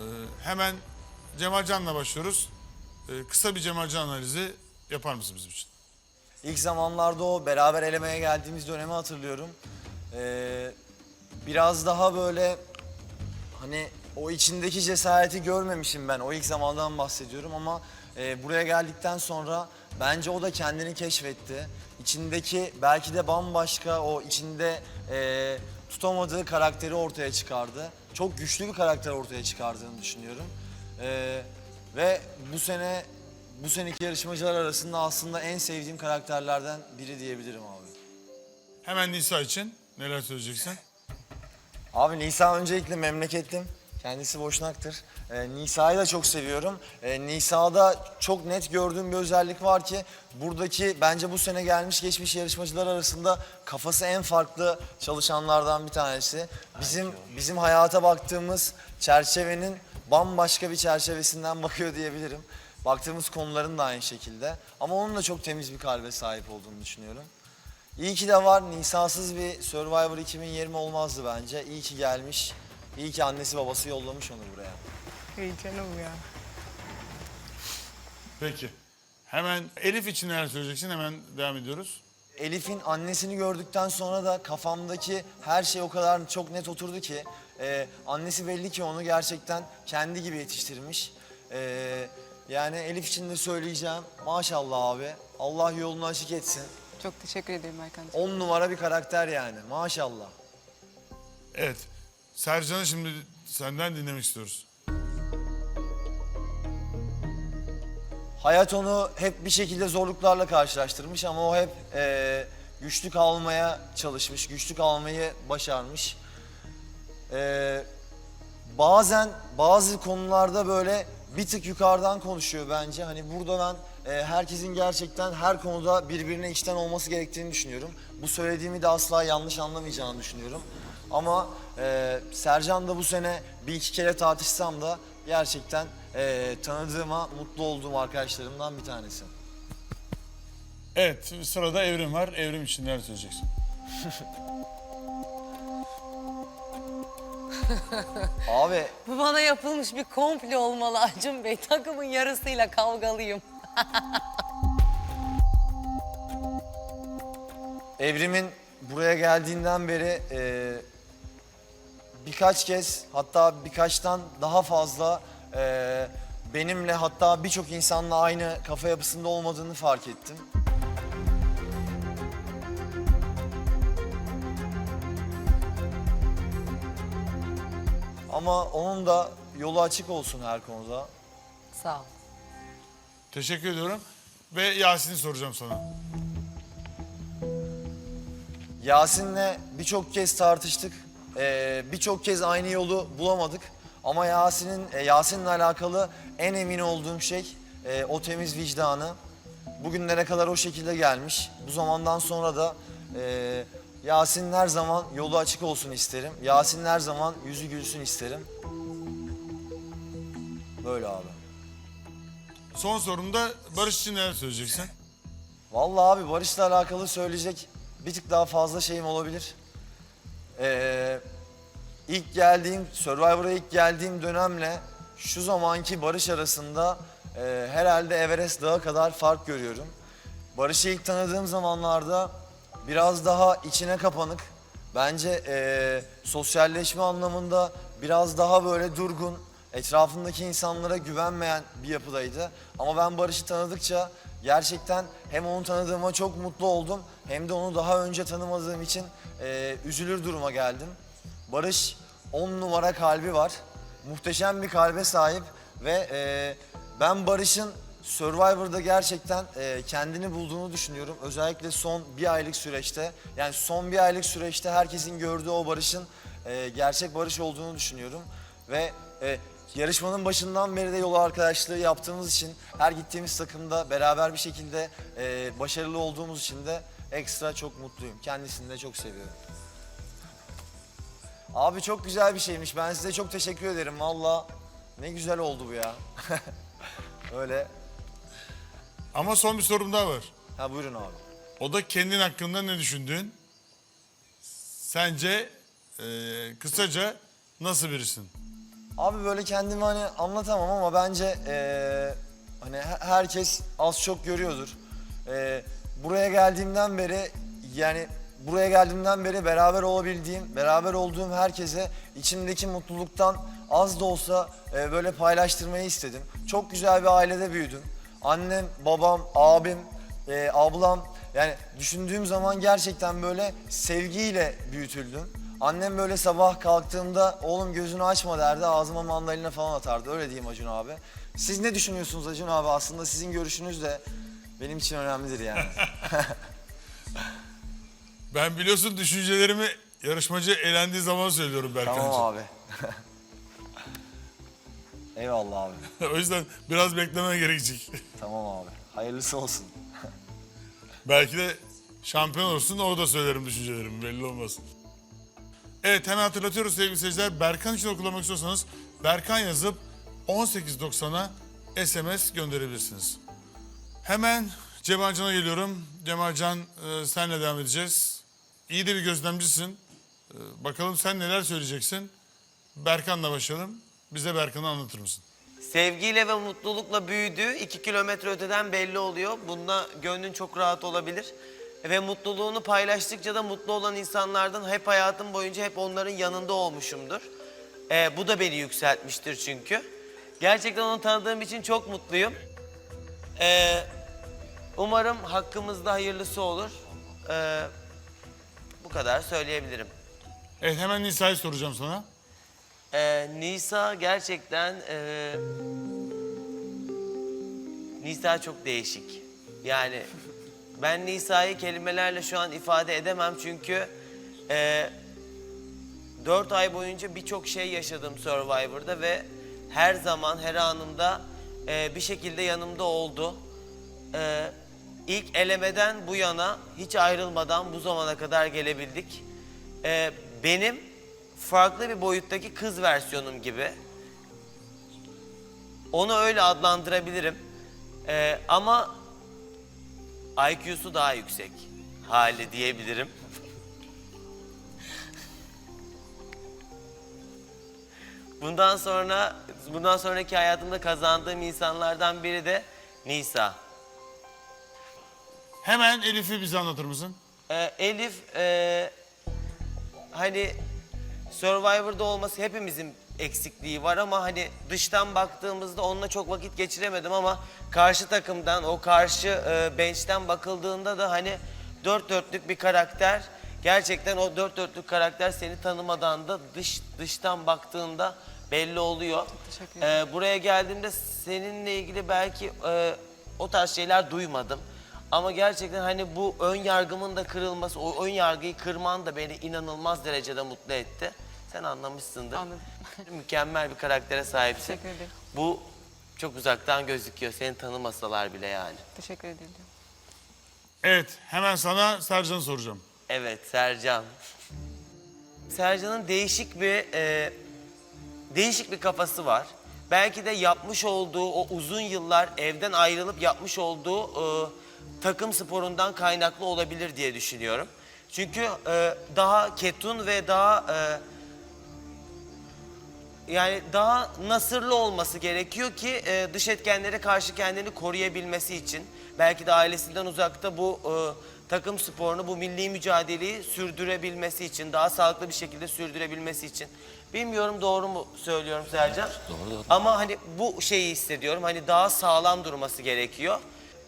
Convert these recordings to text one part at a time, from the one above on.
Ee, hemen Cemalcan'la başlıyoruz. Ee, kısa bir Cemalcan analizi yapar mısın bizim için? İlk zamanlarda o beraber elemeye geldiğimiz dönemi hatırlıyorum. Ee, biraz daha böyle hani o içindeki cesareti görmemişim ben. O ilk zamandan bahsediyorum ama e, buraya geldikten sonra bence o da kendini keşfetti. İçindeki belki de bambaşka o içinde e, tutamadığı karakteri ortaya çıkardı. Çok güçlü bir karakter ortaya çıkardığını düşünüyorum. Ee, ve bu sene bu seneki yarışmacılar arasında aslında en sevdiğim karakterlerden biri diyebilirim abi. Hemen Nisa için neler söyleyeceksin? Abi Nisa öncelikle memleketlim. Kendisi boşnaktır. Ee, Nisa'yı da çok seviyorum. Ee, Nisa'da çok net gördüğüm bir özellik var ki buradaki bence bu sene gelmiş geçmiş yarışmacılar arasında kafası en farklı çalışanlardan bir tanesi. Bizim bizim hayata baktığımız çerçevenin bambaşka bir çerçevesinden bakıyor diyebilirim. Baktığımız konuların da aynı şekilde. Ama onun da çok temiz bir kalbe sahip olduğunu düşünüyorum. İyi ki de var. Nisasız bir Survivor 2020 olmazdı bence. İyi ki gelmiş. İyi ki annesi babası yollamış onu buraya. İyi canım ya. Peki. Hemen Elif için neler söyleyeceksin? Hemen devam ediyoruz. Elif'in annesini gördükten sonra da kafamdaki her şey o kadar çok net oturdu ki e, annesi belli ki onu gerçekten kendi gibi yetiştirmiş. E, yani Elif için de söyleyeceğim maşallah abi Allah yolunu açık etsin. Çok teşekkür ederim Erkan'cığım. On numara bir karakter yani maşallah. Evet. Sercan'ı şimdi senden dinlemek istiyoruz. Hayat onu hep bir şekilde zorluklarla karşılaştırmış ama o hep eee güçlü kalmaya çalışmış, güçlü kalmayı başarmış. Eee, bazen bazı konularda böyle bir tık yukarıdan konuşuyor bence. Hani burada ben eee, herkesin gerçekten her konuda birbirine içten olması gerektiğini düşünüyorum. Bu söylediğimi de asla yanlış anlamayacağını düşünüyorum. Ama eee Sercan da bu sene bir iki kere tartışsam da gerçekten eee, tanıdığıma, mutlu olduğum arkadaşlarımdan bir tanesi. Evet sırada Evrim var. Evrim için neler söyleyeceksin? Abi Bu bana yapılmış bir komple olmalı Acun Bey. Takımın yarısıyla kavgalıyım. Evrim'in buraya geldiğinden beri e, birkaç kez hatta birkaçtan daha fazla e, benimle hatta birçok insanla aynı kafa yapısında olmadığını fark ettim. Ama onun da yolu açık olsun her konuda. Sağ ol. Teşekkür ediyorum. Ve Yasin'i soracağım sana. Yasin'le birçok kez tartıştık. Ee, birçok kez aynı yolu bulamadık. Ama Yasin'in e, Yasin'le alakalı en emin olduğum şey e, o temiz vicdanı. Bugünlere kadar o şekilde gelmiş. Bu zamandan sonra da e, Yasin'in her zaman yolu açık olsun isterim. Yasin'in her zaman yüzü gülsün isterim. Böyle abi. Son sorumda Barış için neler söyleyeceksin? Vallahi abi Barış'la alakalı söyleyecek bir tık daha fazla şeyim olabilir. Ee, ilk geldiğim, Survivor'a ilk geldiğim dönemle şu zamanki Barış arasında e, herhalde Everest Dağı kadar fark görüyorum. Barış'ı ilk tanıdığım zamanlarda biraz daha içine kapanık. Bence e, sosyalleşme anlamında biraz daha böyle durgun, etrafındaki insanlara güvenmeyen bir yapıdaydı. Ama ben Barış'ı tanıdıkça gerçekten hem onu tanıdığıma çok mutlu oldum hem de onu daha önce tanımadığım için e, üzülür duruma geldim. Barış 10 numara kalbi var. Muhteşem bir kalbe sahip ve e, ben Barış'ın Survivor'da gerçekten e, kendini bulduğunu düşünüyorum. Özellikle son bir aylık süreçte. Yani son bir aylık süreçte herkesin gördüğü o Barış'ın e, gerçek Barış olduğunu düşünüyorum. Ve e, yarışmanın başından beri de yol arkadaşlığı yaptığımız için her gittiğimiz takımda beraber bir şekilde e, başarılı olduğumuz için de ekstra çok mutluyum. Kendisini de çok seviyorum. Abi çok güzel bir şeymiş. Ben size çok teşekkür ederim. Valla ne güzel oldu bu ya. Öyle. Ama son bir sorum daha var. Ha buyurun abi. O da kendin hakkında ne düşündüğün? Sence e, kısaca nasıl birisin? Abi böyle kendimi hani anlatamam ama bence eee, hani he- herkes az çok görüyordur. Eee, buraya geldiğimden beri yani buraya geldiğimden beri beraber olabildiğim, beraber olduğum herkese içimdeki mutluluktan az da olsa eee, böyle paylaştırmayı istedim. Çok güzel bir ailede büyüdüm. Annem, babam, abim, eee, ablam yani düşündüğüm zaman gerçekten böyle sevgiyle büyütüldüm. Annem böyle sabah kalktığımda oğlum gözünü açma derdi ağzıma mandalina falan atardı öyle diyeyim Acun abi. Siz ne düşünüyorsunuz Acun abi aslında sizin görüşünüz de benim için önemlidir yani. Ben biliyorsun düşüncelerimi yarışmacı elendiği zaman söylüyorum Berkan'cığım. tamam abi. Eyvallah abi. o yüzden biraz beklemen gerekecek. Tamam abi. Hayırlısı olsun. Belki de şampiyon olursun orada söylerim düşüncelerimi belli olmaz. Evet hemen hatırlatıyoruz sevgili seyirciler. Berkan için okulamak istiyorsanız Berkan yazıp 1890'a SMS gönderebilirsiniz. Hemen Cemalcan'a geliyorum. Cemalcan e, senle devam edeceğiz. İyi de bir gözlemcisin. E, bakalım sen neler söyleyeceksin. Berkan'la başlayalım. Bize Berkan'ı anlatır mısın? Sevgiyle ve mutlulukla büyüdüğü iki kilometre öteden belli oluyor. Bunda gönlün çok rahat olabilir. Ve mutluluğunu paylaştıkça da mutlu olan insanlardan hep hayatım boyunca hep onların yanında olmuşumdur. Ee, bu da beni yükseltmiştir çünkü. Gerçekten onu tanıdığım için çok mutluyum. Ee, umarım hakkımızda hayırlısı olur. Ee, kadar söyleyebilirim. Evet hemen Nisa'yı soracağım sana. Ee, Nisa gerçekten ee, Nisa çok değişik. Yani ben Nisa'yı kelimelerle şu an ifade edemem çünkü ee, 4 ay boyunca birçok şey yaşadım Survivor'da ve her zaman her anımda ee, bir şekilde yanımda oldu. Ee, ilk elemeden bu yana hiç ayrılmadan bu zamana kadar gelebildik. Ee, benim farklı bir boyuttaki kız versiyonum gibi. Onu öyle adlandırabilirim. Ee, ama IQ'su daha yüksek hali diyebilirim. Bundan sonra bundan sonraki hayatımda kazandığım insanlardan biri de Nisa. Hemen Elif'i bize anlatır mısın? Ee, Elif ee, hani Survivor'da olması hepimizin eksikliği var ama hani dıştan baktığımızda onunla çok vakit geçiremedim ama karşı takımdan o karşı e, bench'ten bakıldığında da hani dört dörtlük bir karakter. Gerçekten o dört dörtlük karakter seni tanımadan da dış dıştan baktığında belli oluyor. Ee, buraya geldiğimde seninle ilgili belki e, o tarz şeyler duymadım. Ama gerçekten hani bu ön yargımın da kırılması, o ön yargıyı kırman da beni inanılmaz derecede mutlu etti. Sen anlamışsındır. Anladım. Mükemmel bir karaktere sahipsin. Teşekkür ederim. Bu çok uzaktan gözüküyor. Seni tanımasalar bile yani. Teşekkür ederim. Evet hemen sana Sercan'ı soracağım. Evet Sercan. Sercan'ın değişik bir e, değişik bir kafası var. Belki de yapmış olduğu o uzun yıllar evden ayrılıp yapmış olduğu e, takım sporundan kaynaklı olabilir diye düşünüyorum. Çünkü e, daha ketun ve daha e, yani daha nasırlı olması gerekiyor ki e, dış etkenlere karşı kendini koruyabilmesi için. Belki de ailesinden uzakta bu e, takım sporunu, bu milli mücadeleyi sürdürebilmesi için, daha sağlıklı bir şekilde sürdürebilmesi için. Bilmiyorum doğru mu söylüyorum Sercan? Doğru doğru. Ama hani bu şeyi hissediyorum. Hani daha sağlam durması gerekiyor.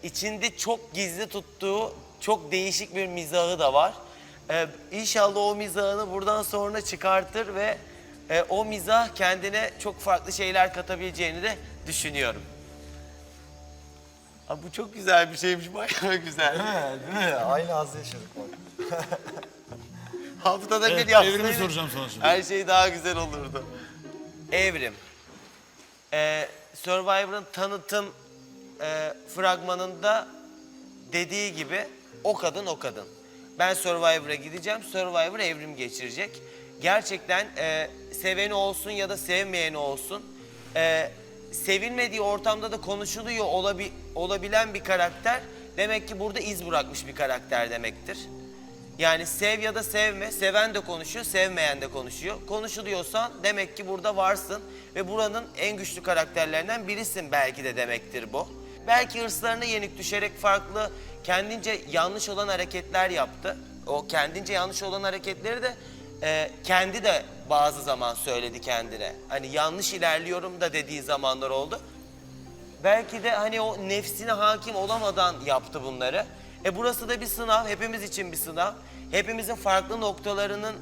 İçinde çok gizli tuttuğu çok değişik bir mizahı da var. Ee, inşallah o mizahını buradan sonra çıkartır ve e, o mizah kendine çok farklı şeyler katabileceğini de düşünüyorum. Aa, bu çok güzel bir şeymiş, bayağı güzel. Değil mi? Aynı hazzı yaşadık bak. Haftada Evet, bir yapsaydı Evrim'i soracağım sana şimdi. her şey daha güzel olurdu. Evrim. Ee, Survivor'ın tanıtım e, fragmanında dediği gibi o kadın o kadın. Ben Survivor'a gideceğim, Survivor evrim geçirecek. Gerçekten e, seveni olsun ya da sevmeyeni olsun. e, sevilmediği ortamda da konuşuluyor olabi, olabilen bir karakter. Demek ki burada iz bırakmış bir karakter demektir. Yani sev ya da sevme, seven de konuşuyor, sevmeyen de konuşuyor. Konuşuluyorsan demek ki burada varsın ve buranın en güçlü karakterlerinden birisin belki de demektir bu. Belki hırslarına yenik düşerek farklı, kendince yanlış olan hareketler yaptı. O kendince yanlış olan hareketleri de e, kendi de bazı zaman söyledi kendine. Hani yanlış ilerliyorum da dediği zamanlar oldu. Belki de hani o nefsine hakim olamadan yaptı bunları. E burası da bir sınav, hepimiz için bir sınav. Hepimizin farklı noktalarının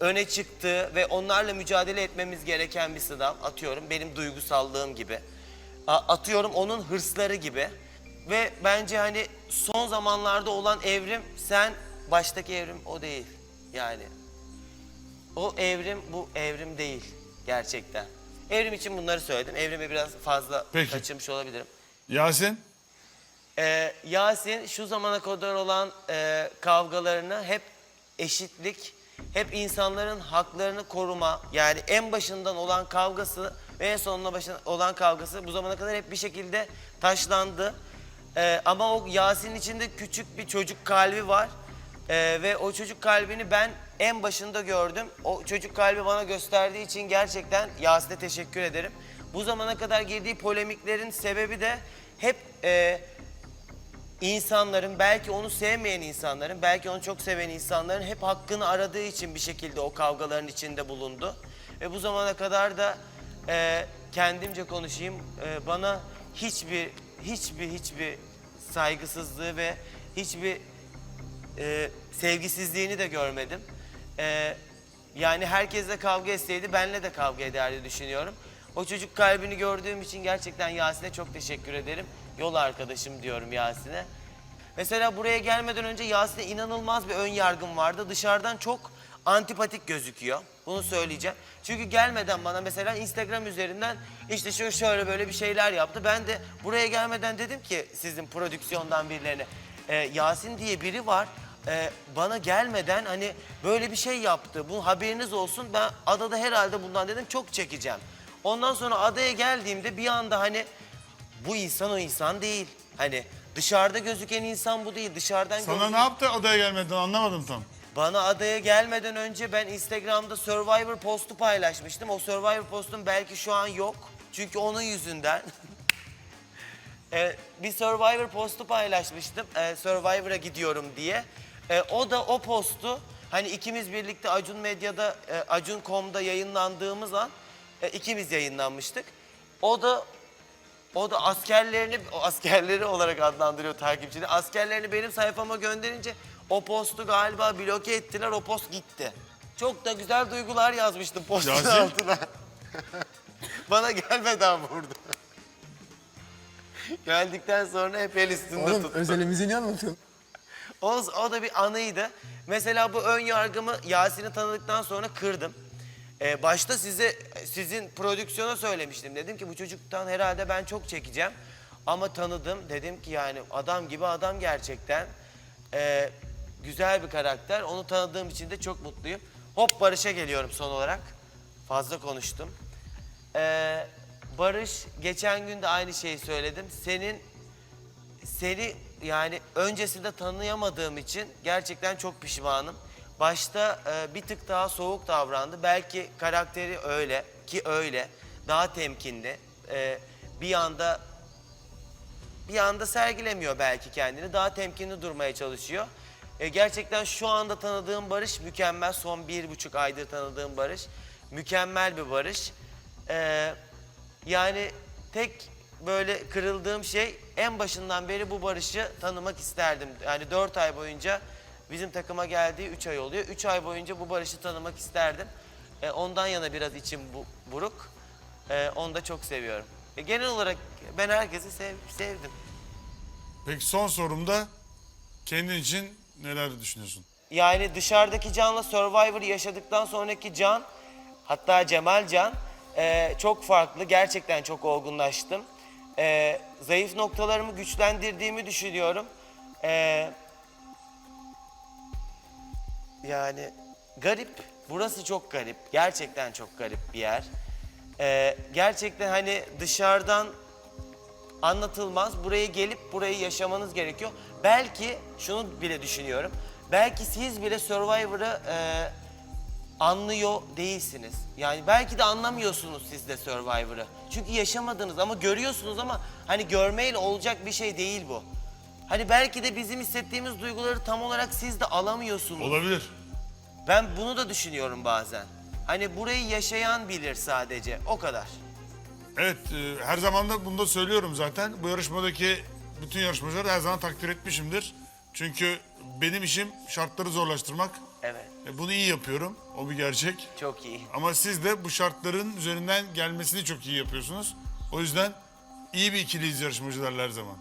öne çıktığı ve onlarla mücadele etmemiz gereken bir sınav. Atıyorum benim duygusallığım gibi. A- Atıyorum onun hırsları gibi. Ve bence hani son zamanlarda olan evrim sen baştaki evrim o değil. Yani o evrim bu evrim değil gerçekten. Evrim için bunları söyledim. Evrime biraz fazla Peki. kaçırmış olabilirim. Yasin? Ee, Yasin şu zamana kadar olan e, kavgalarını hep eşitlik, hep insanların haklarını koruma yani en başından olan kavgası en sonuna başına olan kavgası bu zamana kadar hep bir şekilde taşlandı. Ee, ama o Yasin'in içinde küçük bir çocuk kalbi var. Ee, ve o çocuk kalbini ben en başında gördüm. O çocuk kalbi bana gösterdiği için gerçekten Yasin'e teşekkür ederim. Bu zamana kadar girdiği polemiklerin sebebi de hep e, insanların belki onu sevmeyen insanların belki onu çok seven insanların hep hakkını aradığı için bir şekilde o kavgaların içinde bulundu. Ve bu zamana kadar da e, kendimce konuşayım e, bana hiçbir hiçbir hiçbir saygısızlığı ve hiçbir e, sevgisizliğini de görmedim. E, yani herkesle kavga etseydi benle de kavga ederdi düşünüyorum. O çocuk kalbini gördüğüm için gerçekten Yasin'e çok teşekkür ederim. Yol arkadaşım diyorum Yasin'e. Mesela buraya gelmeden önce Yasin'e inanılmaz bir ön yargım vardı. Dışarıdan çok antipatik gözüküyor. Bunu söyleyeceğim. Çünkü gelmeden bana mesela Instagram üzerinden işte şöyle şöyle böyle bir şeyler yaptı. Ben de buraya gelmeden dedim ki sizin prodüksiyondan birilerine "E, Yasin diye biri var. E, bana gelmeden hani böyle bir şey yaptı. Bu haberiniz olsun. Ben adada herhalde bundan dedim çok çekeceğim. Ondan sonra adaya geldiğimde bir anda hani bu insan o insan değil. Hani dışarıda gözüken insan bu değil. Dışarıdan Sana gözüken- ne yaptı adaya gelmeden anlamadım tam. Bana adaya gelmeden önce ben Instagram'da Survivor postu paylaşmıştım. O Survivor postum belki şu an yok. Çünkü onun yüzünden. Ee, bir Survivor postu paylaşmıştım. Ee, Survivor'a gidiyorum diye. Ee, o da o postu hani ikimiz birlikte Acun Medya'da, e, Acun.com'da yayınlandığımız an e, ikimiz yayınlanmıştık. O da o da askerlerini, askerleri olarak adlandırıyor takipçini. Askerlerini benim sayfama gönderince o postu galiba bloke ettiler, o post gitti. Çok da güzel duygular yazmıştım postun Yasin? altına. Bana gelmeden vurdu. Geldikten sonra hep el üstünde Oğlum tuttu. özelimizi niye anlatıyorsun? O, o da bir anıydı. Mesela bu ön yargımı Yasin'i tanıdıktan sonra kırdım. Ee, başta size sizin prodüksiyona söylemiştim. Dedim ki bu çocuktan herhalde ben çok çekeceğim. Ama tanıdım. Dedim ki yani adam gibi adam gerçekten. Ee, güzel bir karakter. Onu tanıdığım için de çok mutluyum. Hop Barış'a geliyorum son olarak. Fazla konuştum. Ee, Barış geçen gün de aynı şeyi söyledim. Senin seni yani öncesinde tanıyamadığım için gerçekten çok pişmanım. Başta e, bir tık daha soğuk davrandı. Belki karakteri öyle ki öyle. Daha temkinli. E, bir anda bir anda sergilemiyor belki kendini. Daha temkinli durmaya çalışıyor. E, gerçekten şu anda tanıdığım Barış mükemmel. Son bir buçuk aydır tanıdığım Barış. Mükemmel bir Barış. E, yani tek böyle kırıldığım şey en başından beri bu Barış'ı tanımak isterdim. Yani dört ay boyunca bizim takıma geldiği üç ay oluyor. Üç ay boyunca bu Barış'ı tanımak isterdim. E, ondan yana biraz içim bu, buruk. E, onu da çok seviyorum. E, genel olarak ben herkesi sev, sevdim. Peki son sorumda kendin için neler düşünüyorsun? Yani dışarıdaki Can'la Survivor'ı yaşadıktan sonraki Can, hatta Cemal Can e, çok farklı. Gerçekten çok olgunlaştım. E, zayıf noktalarımı güçlendirdiğimi düşünüyorum. E, yani garip. Burası çok garip. Gerçekten çok garip bir yer. E, gerçekten hani dışarıdan anlatılmaz. Buraya gelip burayı yaşamanız gerekiyor. Belki şunu bile düşünüyorum. belki siz bile Survivor'ı e, anlıyor değilsiniz. Yani belki de anlamıyorsunuz siz de Survivor'ı. Çünkü yaşamadınız ama görüyorsunuz ama hani görmeyle olacak bir şey değil bu. Hani belki de bizim hissettiğimiz duyguları tam olarak siz de alamıyorsunuz. Olabilir. Ben bunu da düşünüyorum bazen. Hani burayı yaşayan bilir sadece. O kadar. Evet, e, her zaman da bunu da söylüyorum zaten. Bu yarışmadaki bütün yarışmacıları her zaman takdir etmişimdir. Çünkü benim işim şartları zorlaştırmak. Evet. E, bunu iyi yapıyorum, o bir gerçek. Çok iyi. Ama siz de bu şartların üzerinden gelmesini çok iyi yapıyorsunuz. O yüzden iyi bir ikiliyiz yarışmacılarla her zaman.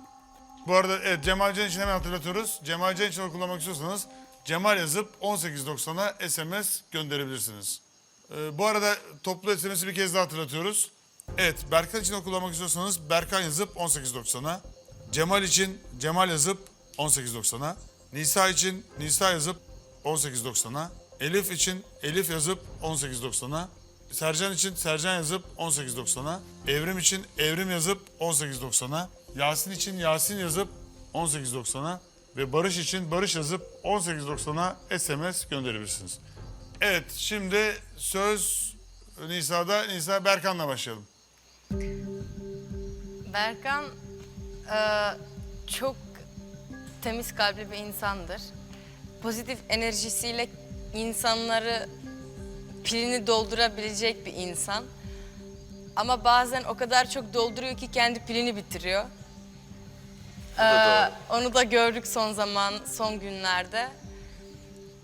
Bu arada evet Cemal Can için hemen hatırlatıyoruz. Cemal Can için oy kullanmak istiyorsanız Cemal yazıp 1890'a SMS gönderebilirsiniz. Ee, bu arada toplu SMS'i bir kez daha hatırlatıyoruz. Evet Berkan için oy kullanmak istiyorsanız Berkan yazıp 1890'a. Cemal için Cemal yazıp 1890'a. Nisa için Nisa yazıp 1890'a. Elif için Elif yazıp 1890'a. Sercan için Sercan yazıp 18.90'a. Evrim için Evrim yazıp 18.90'a. Yasin için Yasin yazıp 18.90'a. Ve Barış için Barış yazıp 18.90'a SMS gönderebilirsiniz. Evet şimdi söz Nisa'da. Nisa Berkan'la başlayalım. Berkan e, çok temiz kalpli bir insandır. Pozitif enerjisiyle insanları pilini doldurabilecek bir insan. Ama bazen o kadar çok dolduruyor ki kendi pilini bitiriyor. Ee, onu da gördük son zaman, son günlerde.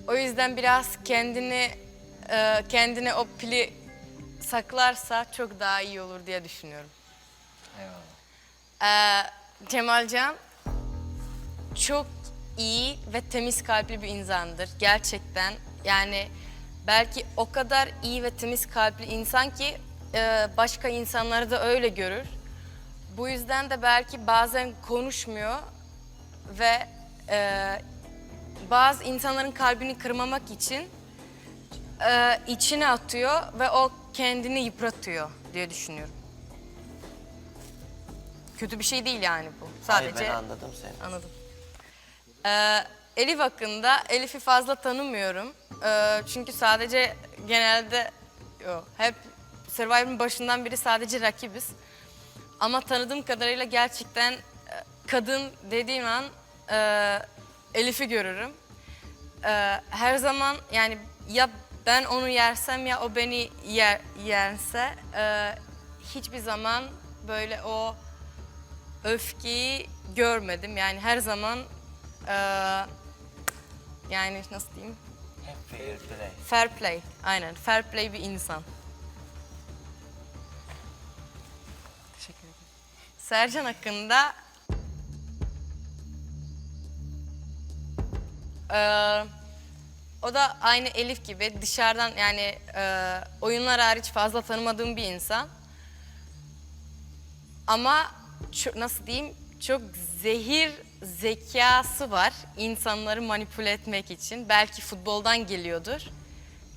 O yüzden biraz kendini e, kendine o pili saklarsa çok daha iyi olur diye düşünüyorum. Ee, Cemalcan çok iyi ve temiz kalpli bir insandır gerçekten. Yani belki o kadar iyi ve temiz kalpli insan ki e, başka insanları da öyle görür. Bu yüzden de belki bazen konuşmuyor ve e, bazı insanların kalbini kırmamak için e, içine atıyor ve o kendini yıpratıyor diye düşünüyorum. Kötü bir şey değil yani bu. Hayır, Sadece ben anladım seni. Anladım. Ee, Elif hakkında Elif'i fazla tanımıyorum. Ee, çünkü sadece genelde yo, hep Survivor'ın başından beri sadece rakibiz. Ama tanıdığım kadarıyla gerçekten e, kadın dediğim an e, Elif'i görürüm. Ee, her zaman yani ya ben onu yersem ya o beni yer, yerse e, hiçbir zaman böyle o öfkeyi görmedim. Yani her zaman eee, yani nasıl diyeyim? Hep fair play. Fair play. Aynen. Fair play bir insan. Teşekkür ederim. Sercan hakkında eee, o da aynı Elif gibi dışarıdan yani eee, oyunlar hariç fazla tanımadığım bir insan. Ama ço- nasıl diyeyim çok zehir zekası var insanları manipüle etmek için. Belki futboldan geliyordur.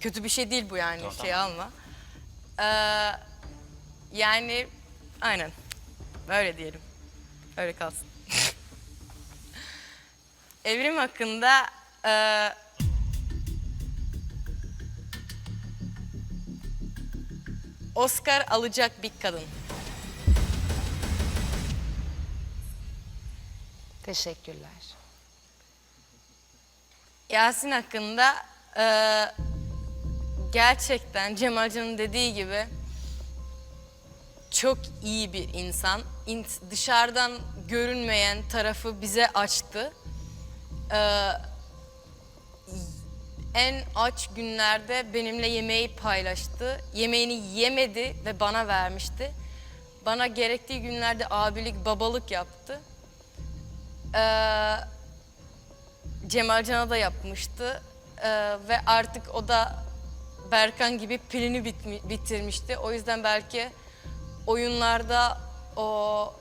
Kötü bir şey değil bu yani şey alma. Ee, yani aynen böyle diyelim. Öyle kalsın. Evrim hakkında e, Oscar alacak bir kadın. Teşekkürler. Yasin hakkında e, gerçekten Cemalcan'ın dediği gibi çok iyi bir insan. İn- dışarıdan görünmeyen tarafı bize açtı. E, en aç günlerde benimle yemeği paylaştı. Yemeğini yemedi ve bana vermişti. Bana gerektiği günlerde abilik, babalık yaptı. Ee, Cemalcan'a da yapmıştı Ee, ve artık o da Berkan gibi pilini bitmi- bitirmişti. O yüzden belki oyunlarda o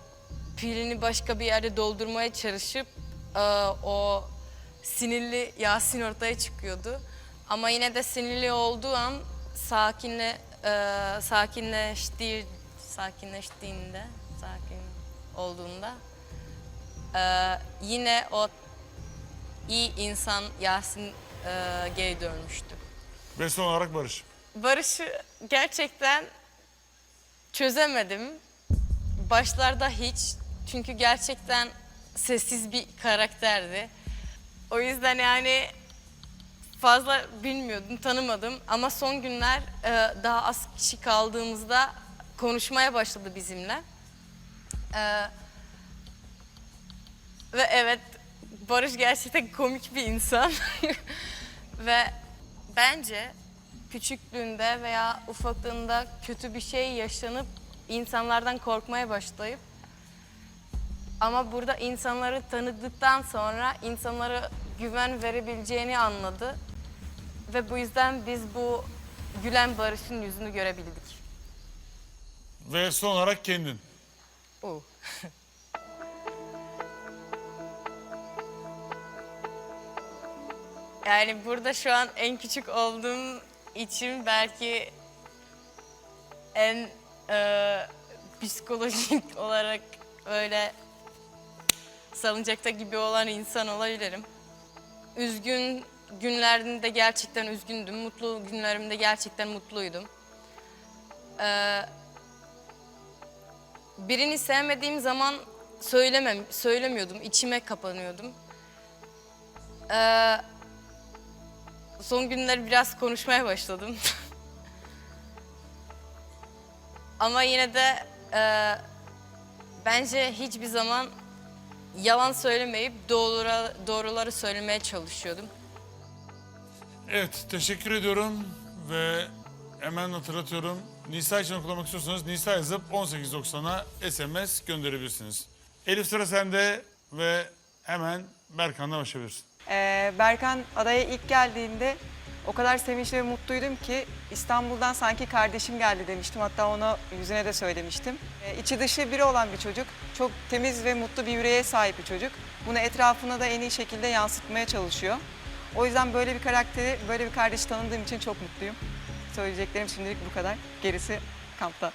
pilini başka bir yerde doldurmaya çalışıp e, o sinirli Yasin ortaya çıkıyordu. Ama yine de sinirli olduğu an sakinle e, sakinleştiği sakinleştiğinde sakin olduğunda ee, yine o iyi insan Yasin e, geri dönmüştü. Ve son olarak Barış. Barış'ı gerçekten çözemedim. Başlarda hiç. Çünkü gerçekten sessiz bir karakterdi. O yüzden yani fazla bilmiyordum, tanımadım. Ama son günler e, daha az kişi kaldığımızda konuşmaya başladı bizimle. E, ve evet, Barış gerçekten komik bir insan. ve bence küçüklüğünde veya ufaklığında kötü bir şey yaşanıp insanlardan korkmaya başlayıp ama burada insanları tanıdıktan sonra insanlara güven verebileceğini anladı. Ve bu yüzden biz bu gülen Barış'ın yüzünü görebildik. Ve son olarak kendin. Oh. yani burada şu an en küçük olduğum için belki en e, psikolojik olarak öyle salıncakta gibi olan insan olabilirim. Üzgün günlerinde gerçekten üzgündüm. Mutlu günlerimde gerçekten mutluydum. Ee, birini sevmediğim zaman söylemem, söylemiyordum. içime kapanıyordum. Ee, son günler biraz konuşmaya başladım. Ama yine de e, bence hiçbir zaman yalan söylemeyip doğruları, doğruları söylemeye çalışıyordum. Evet, teşekkür ediyorum ve hemen hatırlatıyorum. Nisa için okulamak istiyorsanız Nisa yazıp 1890'a SMS gönderebilirsiniz. Elif sıra sende ve hemen Berkan'la başlayabilirsin. Ee, Berkan adaya ilk geldiğinde o kadar sevinçli ve mutluydum ki İstanbul'dan sanki kardeşim geldi demiştim. Hatta onu yüzüne de söylemiştim. Ee, içi dışı biri olan bir çocuk. Çok temiz ve mutlu bir yüreğe sahip bir çocuk. Bunu etrafına da en iyi şekilde yansıtmaya çalışıyor. O yüzden böyle bir karakteri, böyle bir kardeşi tanıdığım için çok mutluyum. Söyleyeceklerim şimdilik bu kadar. Gerisi kampta.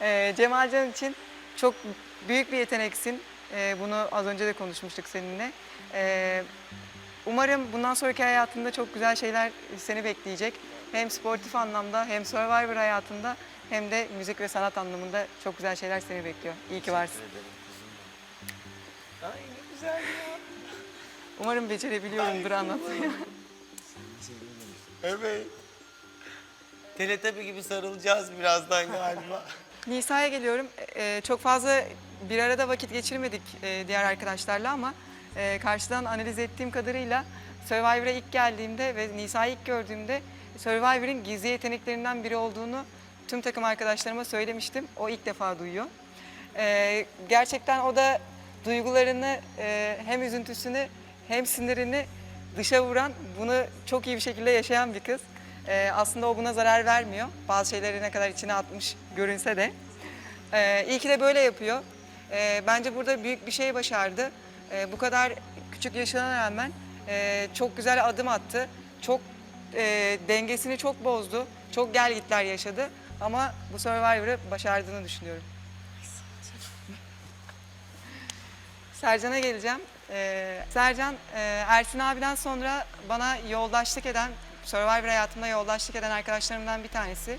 Ee, Cemalcan için çok büyük bir yeteneksin. Ee, bunu az önce de konuşmuştuk seninle. Ee, umarım bundan sonraki hayatında çok güzel şeyler seni bekleyecek. Hem sportif anlamda hem Survivor hayatında hem de müzik ve sanat anlamında çok güzel şeyler seni bekliyor. İyi ki varsın. Ay ne güzel ya. Umarım becerebiliyorumdur anlatmayı. Evet. Teletabi gibi sarılacağız birazdan galiba. Nisa'ya geliyorum. Ee, çok fazla bir arada vakit geçirmedik e, diğer arkadaşlarla ama e, karşıdan analiz ettiğim kadarıyla Survivor'a ilk geldiğimde ve Nisa'yı ilk gördüğümde Survivor'ın gizli yeteneklerinden biri olduğunu tüm takım arkadaşlarıma söylemiştim. O ilk defa duyuyor. Ee, gerçekten o da duygularını e, hem üzüntüsünü hem sinirini dışa vuran, bunu çok iyi bir şekilde yaşayan bir kız. Ee, aslında o buna zarar vermiyor. Bazı şeyleri ne kadar içine atmış görünse de. Ee, iyi ki de böyle yapıyor. Ee, bence burada büyük bir şey başardı. Ee, bu kadar küçük yaşına rağmen e, çok güzel adım attı. Çok e, dengesini çok bozdu. Çok gel gitler yaşadı. Ama bu Survivor'ı başardığını düşünüyorum. Sercan'a geleceğim. Ee, Sercan, e, Ersin abiden sonra bana yoldaşlık eden, Survivor hayatımda yoldaşlık eden arkadaşlarımdan bir tanesi.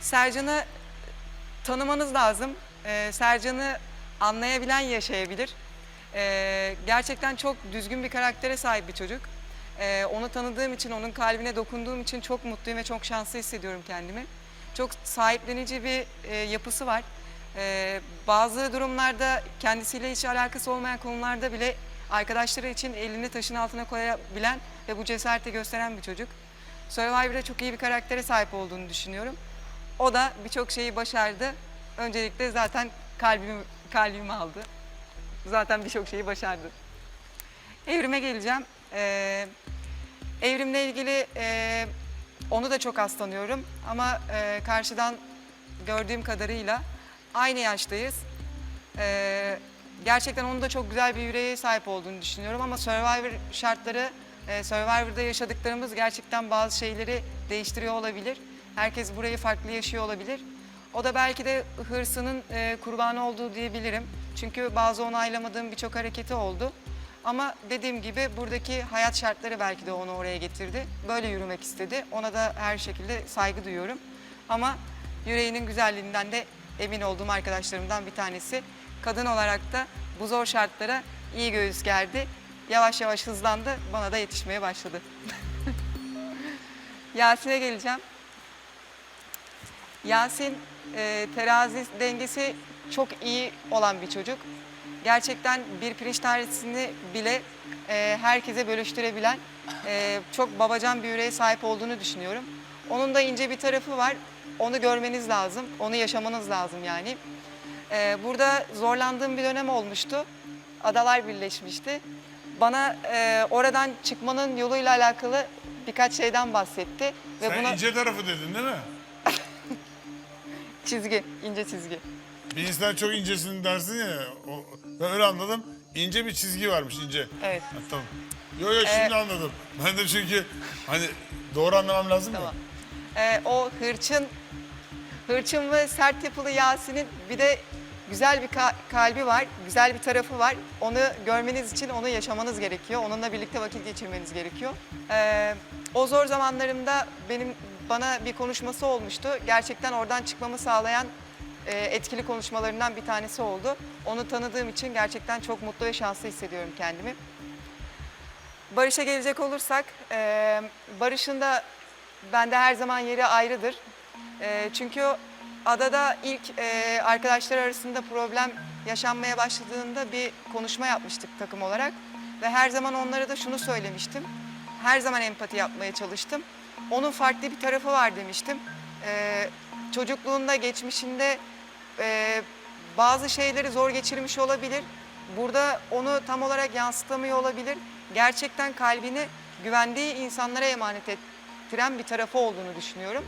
Sercan'ı tanımanız lazım. Ee, Sercan'ı anlayabilen yaşayabilir. Ee, gerçekten çok düzgün bir karaktere sahip bir çocuk. Ee, onu tanıdığım için, onun kalbine dokunduğum için çok mutluyum ve çok şanslı hissediyorum kendimi. Çok sahiplenici bir e, yapısı var. Ee, bazı durumlarda kendisiyle hiç alakası olmayan konularda bile arkadaşları için elini taşın altına koyabilen ve bu cesareti gösteren bir çocuk. Survivor'da çok iyi bir karaktere sahip olduğunu düşünüyorum. O da birçok şeyi başardı. Öncelikle zaten kalbimi, kalbimi aldı. Zaten birçok şeyi başardı. Evrime geleceğim. Ee, evrimle ilgili e, onu da çok az tanıyorum. Ama e, karşıdan gördüğüm kadarıyla aynı yaştayız. Ee, gerçekten onun da çok güzel bir yüreğe sahip olduğunu düşünüyorum. Ama Survivor şartları, e, Survivor'da yaşadıklarımız gerçekten bazı şeyleri değiştiriyor olabilir. Herkes burayı farklı yaşıyor olabilir. O da belki de hırsının e, kurbanı olduğu diyebilirim. Çünkü bazı onaylamadığım birçok hareketi oldu. Ama dediğim gibi buradaki hayat şartları belki de onu oraya getirdi. Böyle yürümek istedi. Ona da her şekilde saygı duyuyorum. Ama yüreğinin güzelliğinden de emin olduğum arkadaşlarımdan bir tanesi. Kadın olarak da bu zor şartlara iyi göğüs gerdi. Yavaş yavaş hızlandı. Bana da yetişmeye başladı. Yasin'e geleceğim. Yasin e, terazi dengesi çok iyi olan bir çocuk. Gerçekten bir pirinç tanesini bile e, herkese bölüştürebilen e, çok babacan bir yüreğe sahip olduğunu düşünüyorum. Onun da ince bir tarafı var. Onu görmeniz lazım. Onu yaşamanız lazım yani. E, burada zorlandığım bir dönem olmuştu. Adalar birleşmişti. Bana e, oradan çıkmanın yoluyla alakalı birkaç şeyden bahsetti. Ve Sen buna ince tarafı dedin değil mi? çizgi, ince çizgi. Bir insan çok incesin dersin ya. O, ben öyle anladım. İnce bir çizgi varmış ince. Evet. Ha, tamam. Yo yo şimdi anladım. Ben de çünkü hani doğru anlamam lazım Tamam. ya. Ee, o hırçın, hırçın ve sert yapılı Yasin'in bir de güzel bir ka- kalbi var, güzel bir tarafı var. Onu görmeniz için onu yaşamanız gerekiyor. Onunla birlikte vakit geçirmeniz gerekiyor. Ee, o zor zamanlarımda benim bana bir konuşması olmuştu. Gerçekten oradan çıkmamı sağlayan etkili konuşmalarından bir tanesi oldu. Onu tanıdığım için gerçekten çok mutlu ve şanslı hissediyorum kendimi. Barış'a gelecek olursak, e, Barış'ın da bende her zaman yeri ayrıdır. E, çünkü adada ilk e, arkadaşlar arasında problem yaşanmaya başladığında bir konuşma yapmıştık takım olarak. Ve her zaman onlara da şunu söylemiştim. Her zaman empati yapmaya çalıştım. Onun farklı bir tarafı var demiştim. E, çocukluğunda, geçmişinde e, bazı şeyleri zor geçirmiş olabilir. Burada onu tam olarak yansıtamıyor olabilir. Gerçekten kalbini güvendiği insanlara emanet ettiren bir tarafı olduğunu düşünüyorum.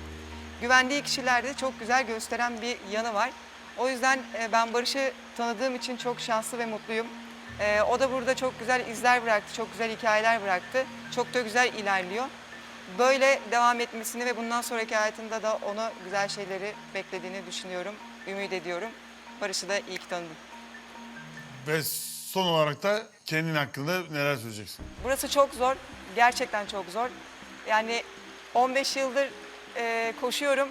Güvendiği kişilerde çok güzel gösteren bir yanı var. O yüzden e, ben Barış'ı tanıdığım için çok şanslı ve mutluyum. E, O da burada çok güzel izler bıraktı, çok güzel hikayeler bıraktı. Çok da güzel ilerliyor. Böyle devam etmesini ve bundan sonraki hayatında da onu güzel şeyleri beklediğini düşünüyorum, ümit ediyorum. Barış'ı da iyi ki tanıdım. Ve son olarak da kendin hakkında neler söyleyeceksin? Burası çok zor. Gerçekten çok zor. Yani 15 yıldır e, koşuyorum.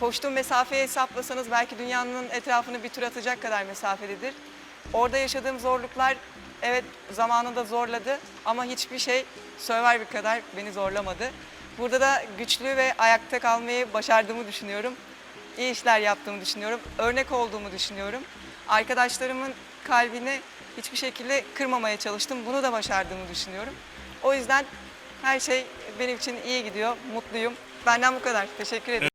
Koştuğum mesafeyi hesaplasanız belki dünyanın etrafını bir tur atacak kadar mesafededir. Orada yaşadığım zorluklar evet zamanında zorladı ama hiçbir şey Survivor kadar beni zorlamadı. Burada da güçlü ve ayakta kalmayı başardığımı düşünüyorum. İyi işler yaptığımı düşünüyorum. Örnek olduğumu düşünüyorum. Arkadaşlarımın kalbini hiçbir şekilde kırmamaya çalıştım. Bunu da başardığımı düşünüyorum. O yüzden her şey benim için iyi gidiyor. Mutluyum. Benden bu kadar. Teşekkür ederim.